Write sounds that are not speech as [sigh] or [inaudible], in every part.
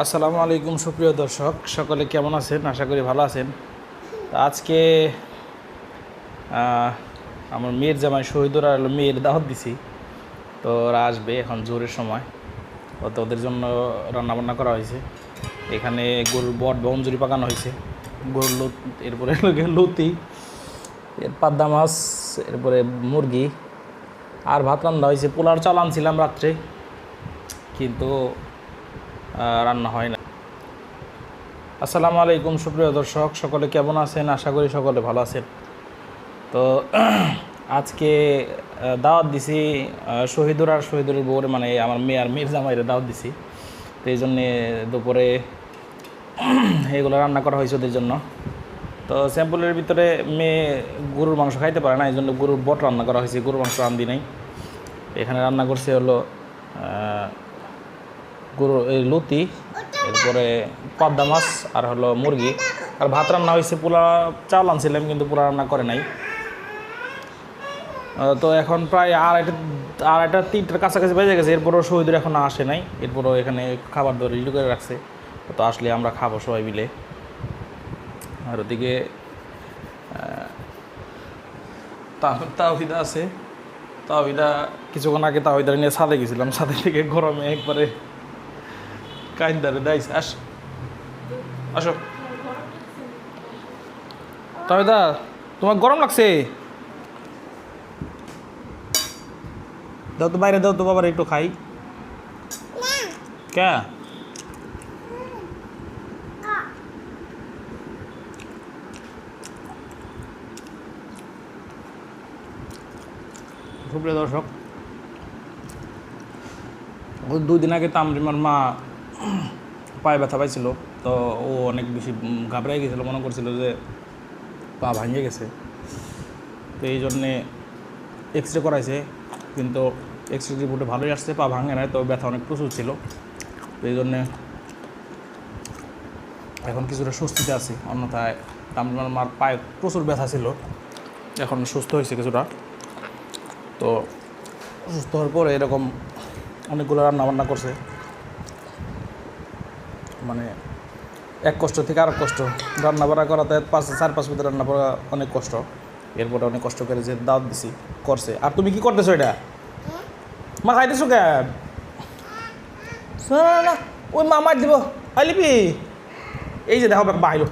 আসসালামু আলাইকুম, সুপ্রিয় দর্শক। সকলে কেমন আছেন? আশা করি ভালো আছেন। আজকে আমার মেয়ের জামাই শহীদুর আর মেয়ের দাওয়াত দিছি। তো ওরা আসবে এখন জোরের সময়। ও তো ওদের জন্য রান্নাবান্না করা হয়েছে। এখানে গরুর বট বঞ্জুরি পাকানো হয়েছে। গরুর লত এরপরে লতি, এর পাদ্দা মাছ, এরপরে মুরগি। আর ভাত রান্না হয়েছে, পোলার চাল আনছিলাম রাত্রে। কিন্তু রান্না হয় না। আসসালামু আলাইকুম, সুপ্রিয় দর্শক, সকলে কেমন আছেন? আশা করি সকলে ভালো আছেন। তো [clears throat] আজকে দাওয়াত দিছি শহীদুর আর শহীদুরের বউরে মানে আমার মেয়ে আর মেয়ের জামাইরে দাওয়াত দিছি। তো এই জন্যে দুপুরে [clears throat] এগুলো রান্না করা হয়েছে ওদের জন্য। তো স্যাম্পলের ভিতরে মেয়ে গরুর মাংস খাইতে পারে না, এই জন্য গরুর বট রান্না করা হয়েছে, গরুর মাংস রান্ধি নাই। এখানে রান্না করছে হলো এই লতি এরপরে পাবদা মাছ আর হলো মুরগি। আর ভাত রান্না হয়েছে পোলা চাল আনছিলাম কিন্তু পোলা রান্না করে নাই। তো এখন প্রায় আড়াইটা আড়াইটা তিনটার কাছাকাছি বেজে গেছে এরপরও শহীদের এখন আসে নাই। এরপরও এখানে খাবার দাবার রেডি করে রাখছে। তো আসলে আমরা খাব সবাই মিলে। আর ওদিকে আহ, তা- তাওহিদা আছে। তাওহিদা কিছুক্ষণ আগে তাওহিদা নিয়ে ছাদে গেছিলাম। ছাদে থেকে গরমে একবারে কাইন্দারে দাইস আস আসো তাওহিদা তোমার গরম লাগছে দাও তো বাইরে দাও তো বাবার একটু খাই কে সুপ্রিয় দর্শক দুই দিন আগে তামরিমার মা পায়ে ব্যথা পাইছিল, তো ও অনেক বেশি ঘাবড়াই গেছিল, মনে করছিল যে পা ভাঙে গেছে। তো এই জন্যে এক্স রে করাইছে, কিন্তু এক্স রে রিপোর্টে ভালোই আসছে, পা ভাঙে নাই, তো ব্যথা অনেক প্রচুর ছিল। তো এই জন্যে এখন কিছুটা স্বস্তিতে আছি, অন্যথায় তামরিমার মার পায়ে প্রচুর ব্যথা ছিল। এখন সুস্থ হয়েছে কিছুটা। তো সুস্থ হওয়ার পরে এরকম অনেকগুলো রান্না বান্না করছে। মানে এক কষ্ট থেকে আরেক কষ্ট। রান্না বান্না করাতে পাঁচ চার পাঁচ মিনিট রান্না করা অনেক কষ্ট। এরপরে অনেক কষ্ট করে যে দাওয়াত দিছি করছে। আর তুমি কি করতেছো এটা? মা খাইতেছো কেন? শোনো না, না ওই মা মার দিব। আলিপি এই যে দেখো বাইলো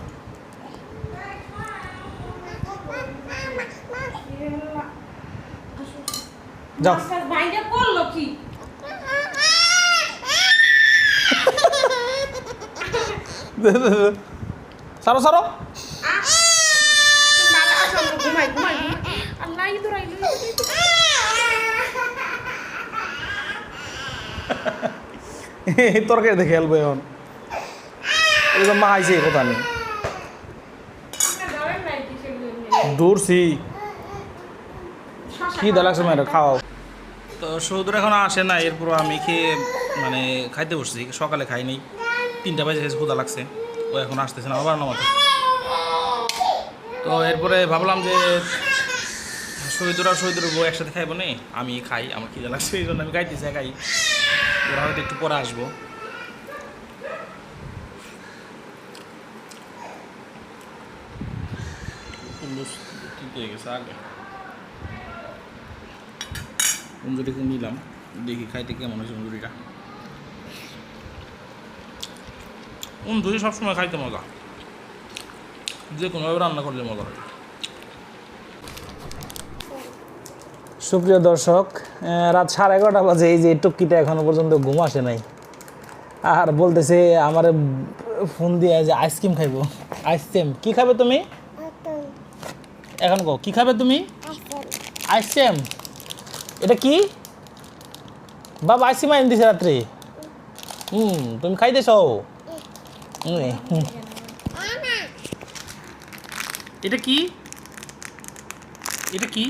যাও ভাইটা করল কি সারো সারো ভালো আছো আমরা ঘুমাই ঘুমাই আল্লাহ ইদুর আইলো এই তরকারি দেখে খেলব এখন। মা আইছে এই কথা নেই দূরছি কি দেখাচ্ছে ম্যাডাম খাও। তো সৌদুর এখন আসে না এরপর আমি খেয়ে মানে খাইতে বসছি সকালে খাইনি তিনটা বাজে খেয়েছি ক্ষুদা লাগছে। ও এখন আসতেছে না, আবার নামাতে। তো এরপরে ভাবলাম যে, শহীদুর আর শহীদুর বউ একসাথে খাইবো নে, আমি খাই, আমার খিদে লাগছে, এই জন্য আমি খাইতেছি খাই ওরা হয়তো একটু পরে আসব। কুঞ্জুরি নিলাম, দেখি খাইতে কেমন হয়েছে কুঞ্জুরিটা কুঞ্জুরি সবসময় খাইতে মজা? যে কোনোভাবে রান্না করলে মজা হয়। সুপ্রিয় দর্শক রাত সাড়ে এগারোটা বাজে এই যে টুকিটা এখনও পর্যন্ত ঘুম আসে নাই। আর বলতেছে আমার ফোন দিয়ে যে আইসক্রিম খাইবো। আইসক্রিম কি খাবে তুমি? এখন কো কি খাবে তুমি? আইসক্রিম এটা কি? বাবা আইসক্রিম আইন দিছে রাত্রে। হুম তুমি খাইতেছ। এটা কি? এটা কি?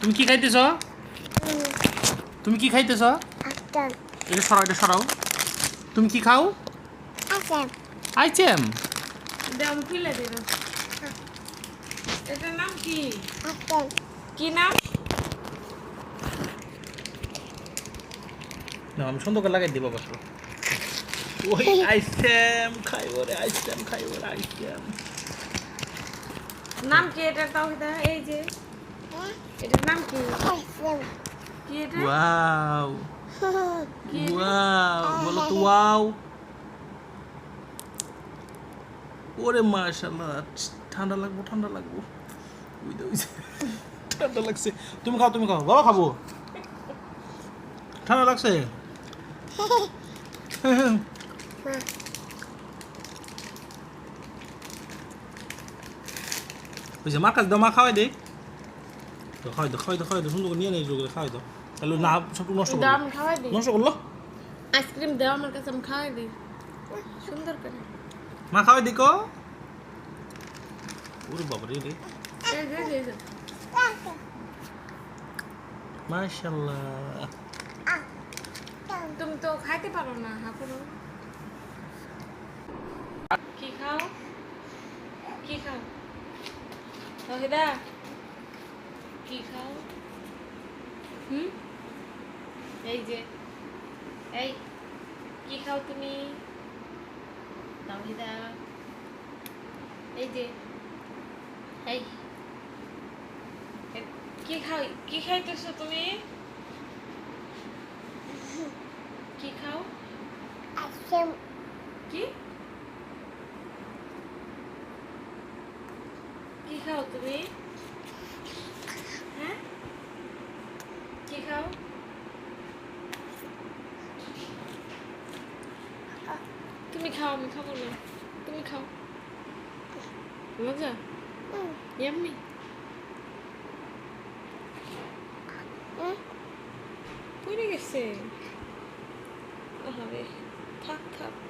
তুমি কি খাইতেছ? তুমি কি খাইতেছ? এটা সরাও এটা সরাও। তুমি কি খাও? আইসক্রিম দাম ফেলে দিল এটার নাম কি? কি নাম? না আমি সুন্দর করে লাগাই দিব বসো ওই আইসক্রিম খাইব রে আইসক্রিম খাইব রে আইসক্রিম। নাম কি এটার তাও দা এই যে। এটার নাম কি? কি এটা? ওয়াও। কি এটা? ওয়াও বলো তো ওয়াও। ওরে মাশাআল্লাহ ঠান্ডা লাগবো ঠান্ডা লাগবো। ঠান্ডা লাগছে। তুমি খাও তুমি খাও বাবা খাব। ঠান্ডা লাগছে? [laughs] ওই যে মার দাও মা খাওয়াই দে। তো খাওয়াই দাও খাওয়াই দাও খাওয়াই দাও সুন্দর করে নিয়ে নেই যোগ খাওয়াই দাও তাহলে না সব নষ্ট করল আমি খাওয়াই দিই নষ্ট করল? আইসক্রিম দাও আমার কাছে আমি খাওয়াই দিই সুন্দর করে। মা খাওয়াই দি কো। ওরে বাবা রে। রে। মাশাআল্লাহ। তুমি তো খাইতে পারো না হাঁপুরো কি খাও? কি খাও? রহিদা কি খাও? হুম? এই যে এই কি খাও তুমি? রহিদা এই যে এই কি খাও কি খাইতেছো তুমি? [laughs] কি খাও? কি কি খাও তুমি? হ্যাঁ? কি খাও? তুমি খাও, আমি খাব না। তুমি খাও। মজা? এমনি পড়ে গেছে। আরে থাক থাক।